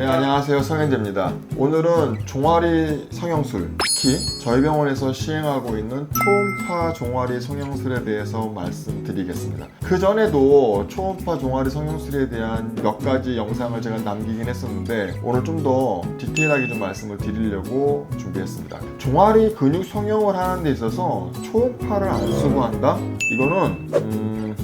네 안녕하세요. 성현재입니다. 오늘은 종아리 성형술 특히 저희 병원에서 시행하고 있는 초음파 종아리 성형술에 대해서 말씀드리겠습니다 그 전에도 초음파 종아리 성형술에 대한 몇 가지 영상을 제가 남기긴 했었는데 오늘 좀 더 디테일하게 좀 말씀을 드리려고 준비했습니다 종아리 근육 성형을 하는 데 있어서 초음파를 안 쓰고 한다? 이거는 음...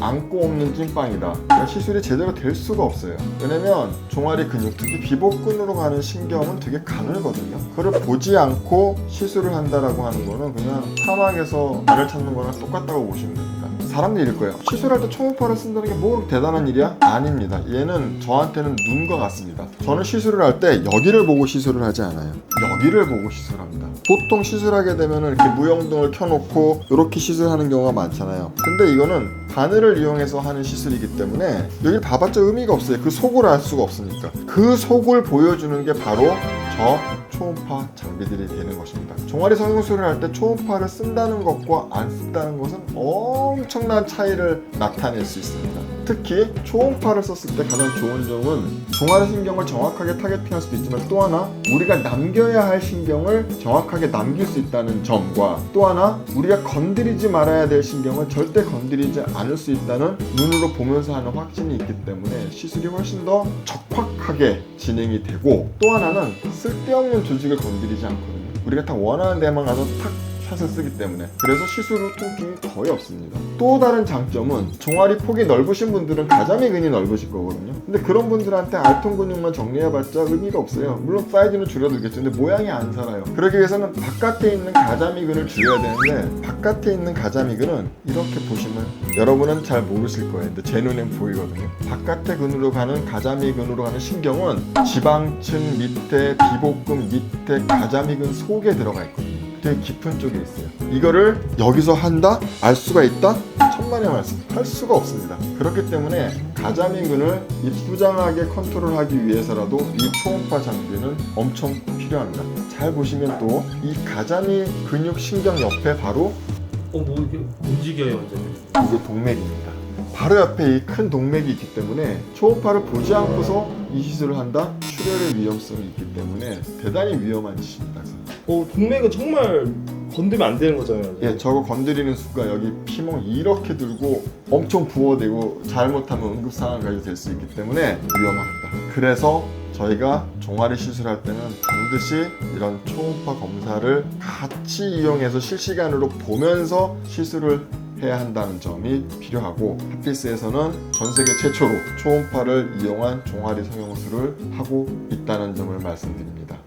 안고 없는 찐빵이다. 그러니까 시술이 제대로 될 수가 없어요. 왜냐면 종아리 근육, 특히 비복근으로 가는 신경은 되게 가늘거든요. 그걸 보지 않고 시술을 한다라고 하는 거는 그냥 사막에서 알을 찾는 거랑 똑같다고 보시면 됩니다. 사람들이 이럴 거예요. 시술할 때 초음파를 쓴다는 게 뭐 대단한 일이야? 아닙니다. 얘는 저한테는 눈과 같습니다. 저는 시술을 할 때 여기를 보고 시술을 하지 않아요. 여기를 보고 시술합니다. 보통 시술하게 되면 이렇게 무영등을 켜놓고 이렇게 시술하는 경우가 많잖아요. 근데 이거는 바늘을 이용해서 하는 시술이기 때문에 여기 봐봤자 의미가 없어요. 그 속을 알 수가 없으니까. 그 속을 보여주는 게 바로 저 초음파 장비들이 되는 것입니다. 종아리 성형술을 할 때 초음파를 쓴다는 것과 안 쓴다는 것은 엄청난 차이를 나타낼 수 있습니다. 특히 초음파를 썼을 때 가장 좋은 점은 종아리 신경을 정확하게 타겟팅할 수도 있지만 또 하나 우리가 남겨야 할 신경을 정확하게 남길 수 있다는 점과 또 하나 우리가 건드리지 말아야 될 신경을 절대 건드리지 않을 수 있다는 눈으로 보면서 하는 확신이 있기 때문에 시술이 훨씬 더 적확하게 진행이 되고 또 하나는 쓸데없는 조직을 건드리지 않거든요. 우리가 다 원하는 데만 가서 탁 샷을 쓰기 때문에 그래서 시술 후 통증이 거의 없습니다. 또 다른 장점은 종아리 폭이 넓으신 분들은 가자미 근이 넓으실 거거든요. 근데 그런 분들한테 알통 근육만 정리해봤자 의미가 없어요. 물론 사이즈는 줄여들겠죠. 근데 모양이 안 살아요. 그러기 위해서는 바깥에 있는 가자미 근을 줄여야 되는데 바깥에 있는 가자미 근은 이렇게 보시면 여러분은 잘 모르실 거예요. 근데 제 눈엔 보이거든요. 바깥의 근으로 가는 가자미 근으로 가는 신경은 지방층 밑에 비복근 밑에 가자미 근 속에 들어가 있거든요. 되게 깊은 쪽에 있어요. 이거를 여기서 한다? 알 수가 있다? 천만의 말씀. 할 수가 없습니다. 그렇기 때문에 가자미근을 이쁘장하게 컨트롤하기 위해서라도 이 초음파 장비는 엄청 필요합니다. 잘 보시면 또 이 가자미 근육 신경 옆에 바로 어 뭐 이게 움직여요 완전. 이게 동맥입니다. 바로 옆에 이 큰 동맥이 있기 때문에 초음파를 보지 않고서 이 시술을 한다? 출혈의 위험성이 있기 때문에 대단히 위험한 짓입니다. 어 동맥은 정말 건들면 안 되는 거잖아요. 예, 저거 건드리는 순간 여기 피멍 이렇게 들고 엄청 부어대고 잘못하면 응급 상황까지 될 수 있기 때문에 위험합니다. 그래서 저희가 종아리 시술할 때는 반드시 이런 초음파 검사를 같이 이용해서 실시간으로 보면서 시술을 해야 한다는 점이 필요하고 핫피스에서는 전 세계 최초로 초음파를 이용한 종아리 성형술을 하고 있다는 점을 말씀드립니다.